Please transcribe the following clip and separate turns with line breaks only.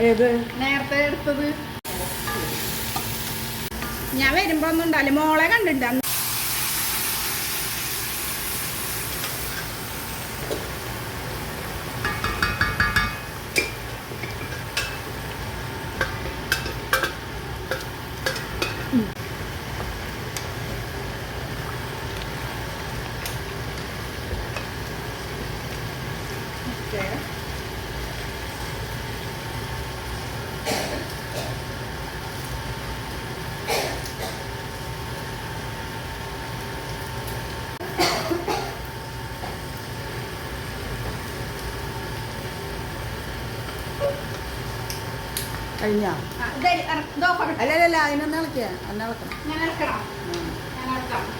ഏത്?
നേരത്തെ എടുത്തത്. ഞാൻ വരുമ്പോ ഒന്നും ഉണ്ടാവില്ല. മോളെ കണ്ടിട്ടുണ്ട്. There.
അല്ല അല്ല അതിനൊന്നിളക്കിയാ അന്നിളക്കണം
ഞാൻ ഇളക്കണം.